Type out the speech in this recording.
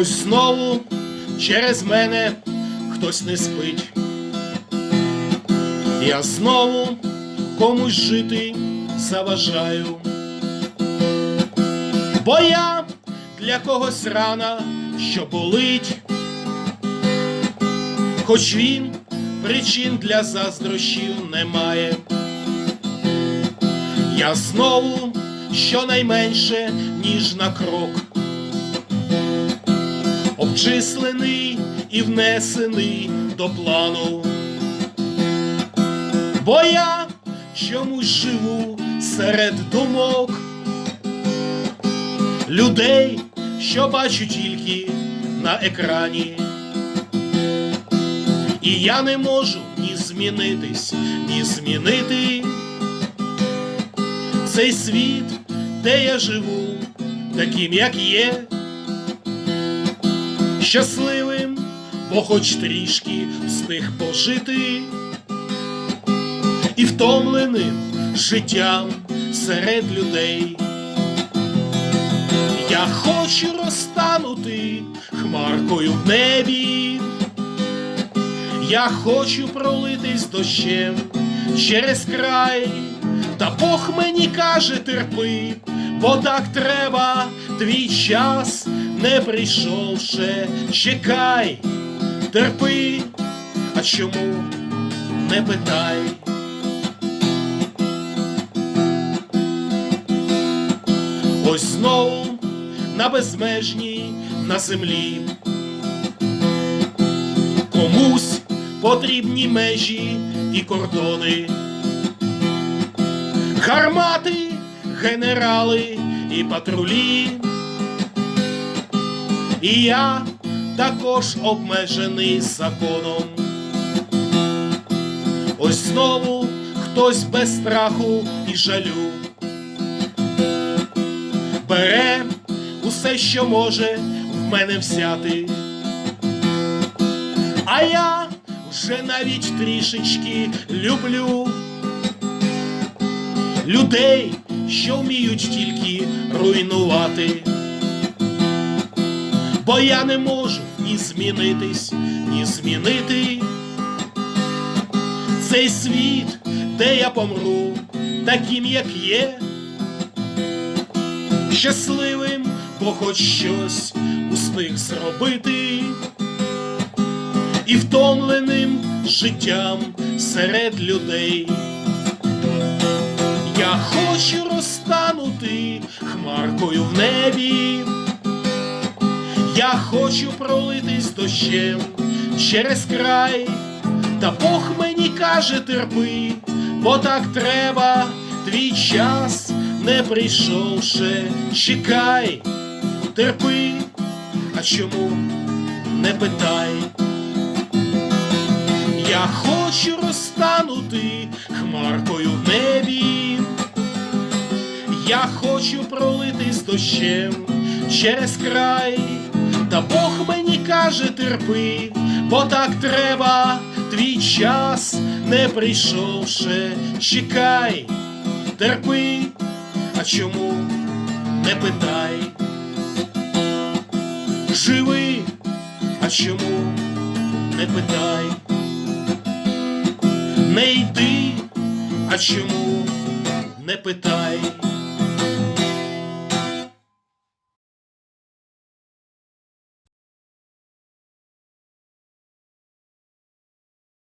Ось знову через мене хтось не спить. Я знову комусь жити заважаю. Бо я для когось рана, що болить, хоч він причин для заздрощів не має. Я знову щонайменше, ніж на крок, обчислений і внесений до плану. Бо я чомусь живу серед думок людей, що бачу тільки на екрані. І я не можу ні змінитись, ні змінити цей світ, де я живу, таким, як є, щасливим, бо хоч трішки встиг пожити, і втомленим життям серед людей. Я хочу розтанути хмаркою в небі. Я хочу пролитись дощем через край, та Бог мені каже, терпи, бо так треба, твій час не прийшов ще, чекай, терпи, а чому не питай. Ось знову на безмежній на землі. Комусь потрібні межі і кордони, гармати, генерали і патрулі. І я також обмежений законом. Ось знову хтось без страху і жалю бере усе, що може в мене взяти. А я вже навіть трішечки люблю людей, що вміють тільки руйнувати. Бо я не можу ні змінитись, ні змінити. Цей світ, де я помру, таким, як є. Щасливим, бо хоч щось успіх зробити, і втомленим життям серед людей. Я хочу розтанути хмаркою в небі, я хочу пролитись дощем через край, та Бог мені каже, терпи, бо так треба, твій час не прийшов ще, чекай, терпи, а чому не питай. Я хочу розтанути хмаркою в небі, я хочу пролитись дощем через край, та Бог мені каже, терпи, бо так треба, твій час не прийшов ще, чекай, терпи, а чому не питай? Живи, а чому не питай? Не йди, а чому не питай?